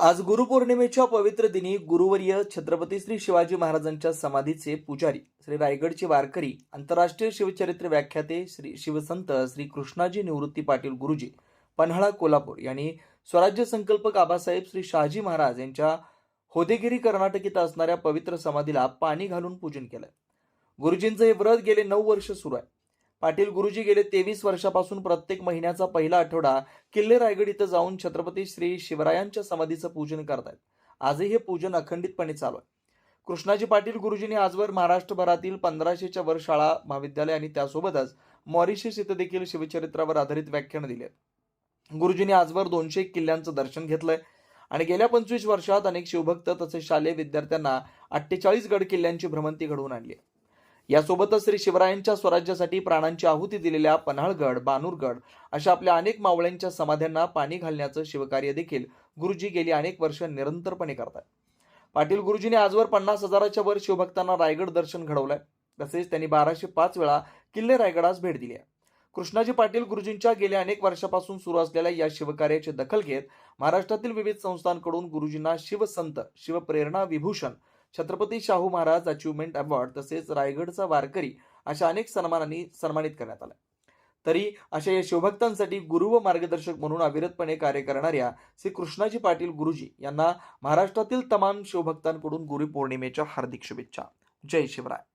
आज गुरुपौर्णिमेच्या पवित्र दिनी गुरुवर्य छत्रपती श्री शिवाजी महाराजांच्या समाधीचे पुजारी श्री रायगडचे वारकरी आंतरराष्ट्रीय शिवचरित्र व्याख्याते श्री शिवसंत श्री कृष्णाजी निवृत्ती पाटील गुरुजी पन्हाळा कोल्हापूर यांनी स्वराज्य संकल्पक आबासाहेब श्री शहाजी महाराज यांच्या होदेगिरी कर्नाटक इथं असणाऱ्या पवित्र समाधीला पाणी घालून पूजन केलं. गुरुजींचं हे व्रत गेले नऊ वर्ष सुरू आहे. पाटील गुरुजी गेले तेवीस वर्षापासून प्रत्येक महिन्याचा पहिला आठवडा किल्ले रायगड इथं जाऊन छत्रपती श्री शिवरायांच्या समाधीचं पूजन करतायत. आजही हे पूजन अखंडितपणे चालू आहे. कृष्णाजी पाटील गुरुजींनी आजवर महाराष्ट्रभरातील पंधराशेच्या वर शाळा महाविद्यालय आणि त्यासोबतच मॉरिशस इथं देखील शिवचरित्रावर आधारित व्याख्यान दिले गुरुजींनी आजवर दोनशे किल्ल्यांचं दर्शन घेतलंय आणि गेल्या पंचवीस वर्षात अनेक शिवभक्त तसेच शालेय विद्यार्थ्यांना अठ्ठेचाळीस गड किल्ल्यांची भ्रमंती घडवून आणली आहे. यासोबतच श्री शिवरायांच्या स्वराज्यासाठी प्राणांची आहुती दिलेल्या पन्हाळगड बानूरगड अशा आपल्या अनेक मावळ्यांच्या समाध्यांना पाणी घालण्याचं शिवकार्य देखील गुरुजी गेली अनेक वर्ष निरंतरपणे करतात. पाटील गुरुजींनी आजवर पन्नास हजाराच्या वर शिवभक्तांना रायगड दर्शन घडवलंय. तसेच त्यांनी बाराशे पाच वेळा किल्ले रायगडास भेट दिली आहे. कृष्णाजी पाटील गुरुजींच्या गेल्या अनेक वर्षापासून सुरू असलेल्या या शिवकार्याची दखल घेत महाराष्ट्रातील विविध संस्थांकडून गुरुजींना शिवसंत शिवप्रेरणा विभूषण छत्रपती शाहू महाराज अचिव्हमेंट अवॉर्ड तसेच रायगडचा वारकरी अशा अनेक सन्मानांनी सन्मानित करण्यात आला तरी अशा या शिवभक्तांसाठी गुरु व मार्गदर्शक म्हणून अविरतपणे कार्य करणाऱ्या श्री कृष्णाजी पाटील गुरुजी यांना महाराष्ट्रातील तमाम शिवभक्तांकडून गुरुपौर्णिमेच्या हार्दिक शुभेच्छा. जय शिवराय.